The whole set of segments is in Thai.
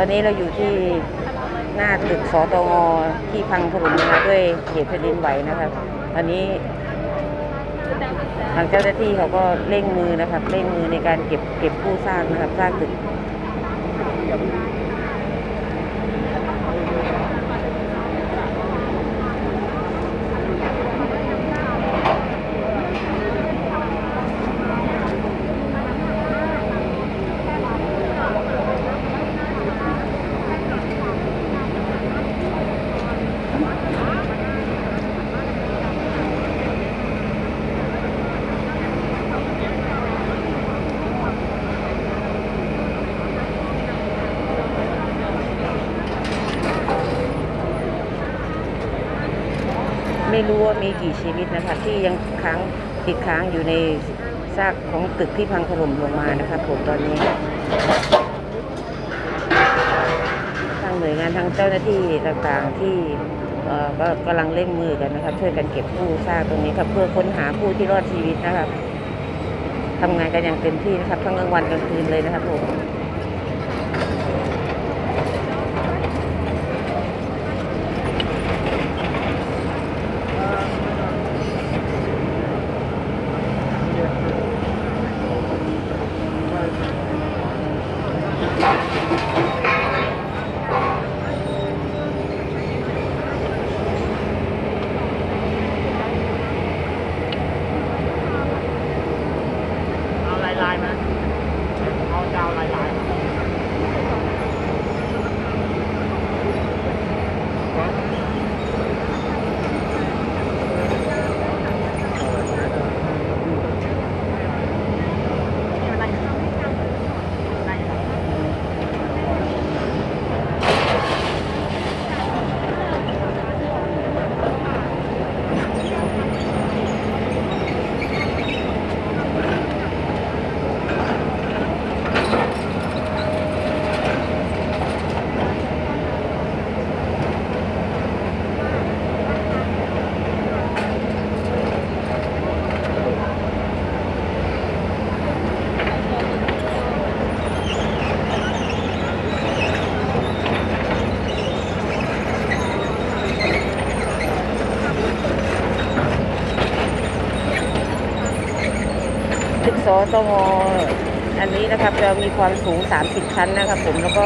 ตอนนี้เราอยู่ที่หน้าตึกสตงที่พังถล่มลงมาด้วยเหตุแผ่นดินไหวนะครับตอนนี้ทางเจ้าหน้าที่เขาก็เร่งมือนะครับเร่งมือในการเก็บเก็บผู้สร้างนะครับสร้างตึก รู้ว่ามีกี่ชีวิตนะคะที่ยังค้างติดค้างอยู่ในซากของตึกที่พังถล่มลงมานะครับผมตอนนี้ ทางหน่วยงานทางเจ้าหน้าที่ต่างๆที่เออก็กำลังเร่งมือกันนะครับ ช่วยกันเก็บผู้ซากตรงนี้ครับเพื่อค้นหาผู้ที่รอดชีวิตนะครับทำงานกันอย่างเต็มที่นะครับทั้งกลางวันกลางคืนเลยนะครับผม เอาลายลายๆมาเอาดาวลายลายๆมา ตึกสตงอันนี้นะครับจะมีความสูง 30 ชั้นนะครับผมแล้วก็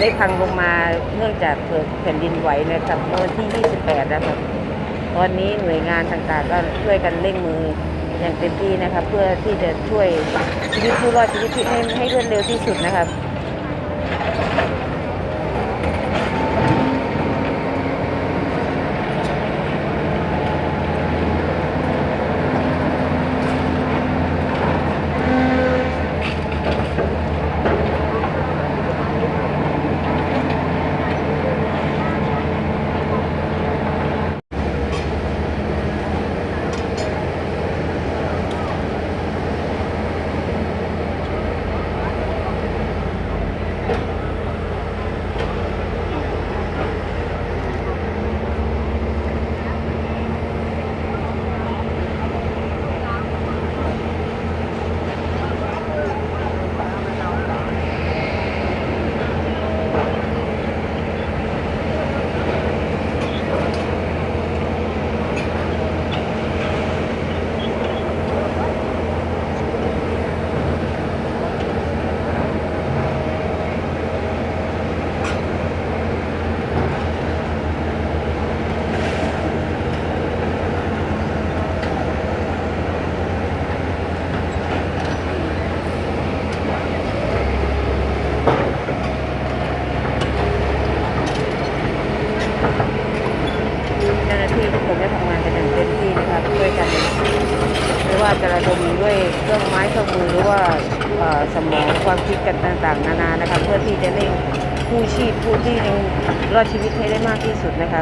ได้พังลงมาเนื่องจากเกิดแผ่นดินไหวนะครับเมื่อวันที่ 28 นะครับ ตอนนี้หน่วยงานต่างๆ ก็ช่วยกันเร่งมืออย่างเต็มที่นะครับ เพื่อที่จะช่วยชีวิตผู้รอดชีวิตให้ให้รวดเร็วที่สุดนะครับ เจ้าหน้าที่ทุกคนได้ทำงานกันอย่างเต็มที่นะครับช่วยกันไม่ว่า จะระดมด้วยเครื่องไม้เครื่องมือหรือว่าสมองความคิดกันต่างๆ นานานะครับเพื่อที่จะเร่งผู้ชีพผู้ที่ยังรอดชีวิตให้ได้มากที่สุดนะครั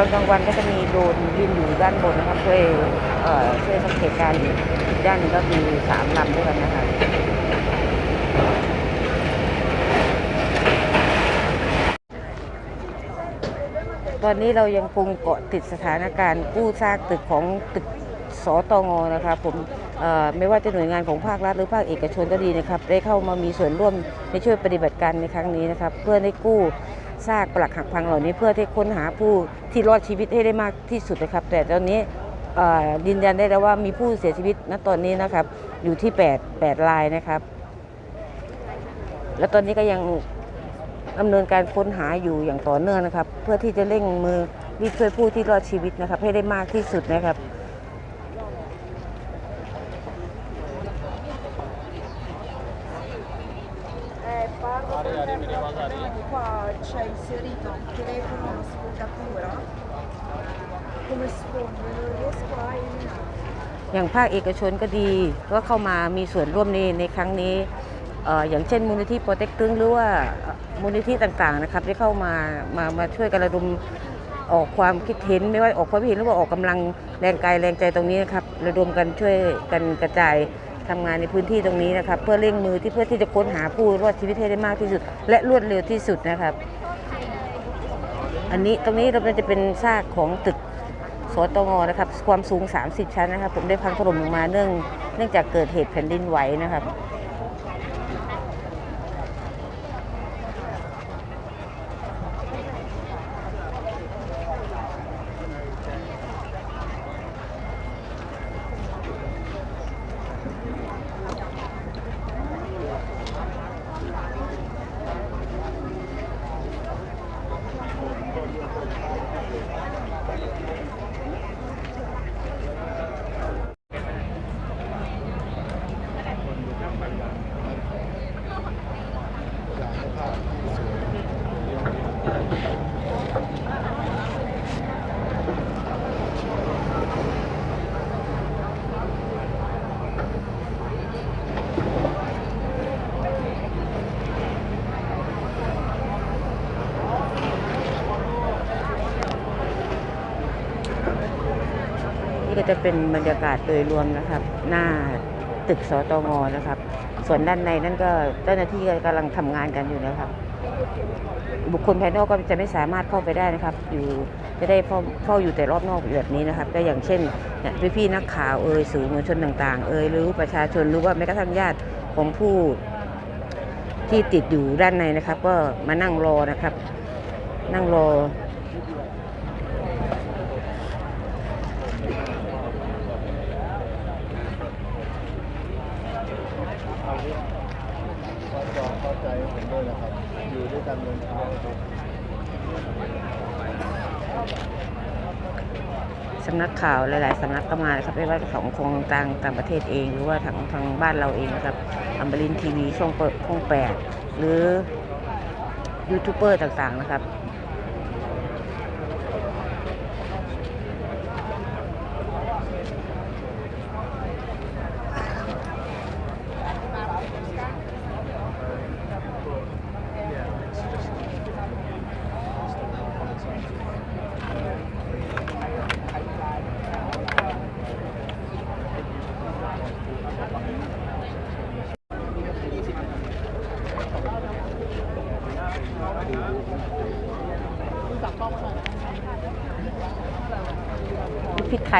อนกลางวันก็จะมีโดรนบินอยู่ด้านบนนะครับช่วยเอ่อช่วยสังเกตการณ์อยู่ด้านนึงก็มีสามลำด้วยกันนะคะตอนนี้เรายังคงเกาะติดสถานการณ์กู้ซากตึกของตึกสตงนะครับผมไม่ว่าจะหน่วยงานของภาครัฐหรือภาคเอกชนก็ดีนะครับ ได้เข้ามามีส่วนร่วมในช่วยปฏิบัติการในครั้งนี้นะครับ เพื่อได้กู้ ซากปลักหักพังเหล่านี้เพื่อที่ค้นหาผู้ที่รอดชีวิตให้ได้มากที่สุดนะครับ แต่ตอนนี้ยืนยันได้แล้วว่ามีผู้เสียชีวิตณตอนนี้นะครับ อยู่ที่ 8 8รายนะครับ และตอนนี้ก็ยังดำเนินการค้นหาอยู่อย่างต่อเนื่องนะครับ เพื่อที่จะเร่งมือรีบช่วยผู้ที่รอดชีวิตนะครับ ให้ได้มากที่สุดนะครับ อย่างภาคเอกชนก็ดีก็เข้ามามีส่วนร่วมในในครั้งนี้ออย่างเช่นมูลนิธิโปรเต็กตึงหรือว่ามูลนิธิต่างๆนะครับได้เข้ามามามาช่วยกันระดมออกความคิดเห็นไม่ว่าออกความคิดเห็นหรือว่าออกกำลังแรงกายแรงใจตรงนี้นะครับระดมกันช่วยกันกระจายทำงานในพื้นที่ตรงนี้นะครับ เพื่อเร่งมือที่เพื่อที่จะค้นหาผู้รอดชีวิตให้ได้มากที่สุด และรวดเร็วที่สุดนะครับ อันนี้ตรงนี้เราจะเป็นซากของตึก สตงนะครับความสูง 30 ชั้นนะครับผมได้พังถล่มลงมาเนื่องเนื่องจากเกิดเหตุแผ่นดินไหวนะครับ นี่ก็จะเป็นบรรยากาศโดยรวมนะครับ หน้าตึกสตงนะครับ ส่วนด้านในนั่นก็เจ้าหน้าที่ก็กำลังทำงานกันอยู่นะครับ บุคคลภายนอกก็จะไม่สามารถเข้าไปได้นะครับ อยู่จะได้เฝ้าเฝ้าอยู่แต่รอบนอกแบบนี้นะครับก็อย่างเช่นเนี่ยพี่ๆนักข่าวเอ่ยสื่อมวลชนต่างๆ เอ่ยหรือประชาชนหรือว่าแม้กระทั่งญาติของผู้ที่ติดอยู่ด้านในนะครับ ก็มานั่งรอนะครับ นั่งรอ เข้าใจผมด้วยนะครับ อยู่ด้วยกันเดินเช้าครับสำนักข่าวหลาย ๆ สำนักก็มานะครับไม่ว่าของคงต่างต่างประเทศเองหรือว่าทางทางบ้านเราเองนะครับอัมบรินทีวีช่องเปิดช่องแปดหรือยูทูบเบอร์ต่าง ๆ นะครับ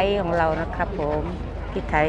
ยของเรานะครับผมพริกไทย